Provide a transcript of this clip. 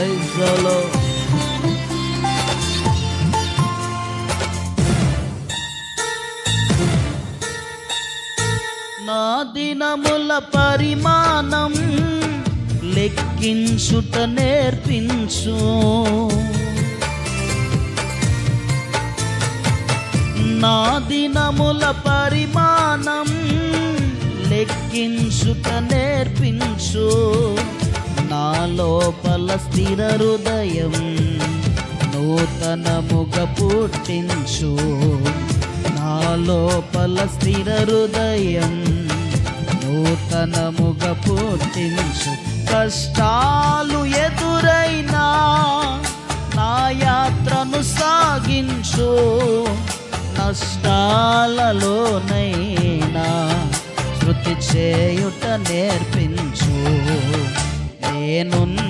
Praise నా దినముల పరిమాణం లెక్కించుట నేర్పించు. నా దినముల పరిమాణం లెక్కించుట నేర్పించు. నాలో స్థిర హృదయం నూతనముగ పుట్టించు. నా లోపల స్థిర హృదయం నూతనముగ పుట్టించు. కష్టాలు ఎదురైనా నా యాత్రను సాగించు. నష్టాలలోనైనా శృతి చేయుట నేర్పించు. నేనున్న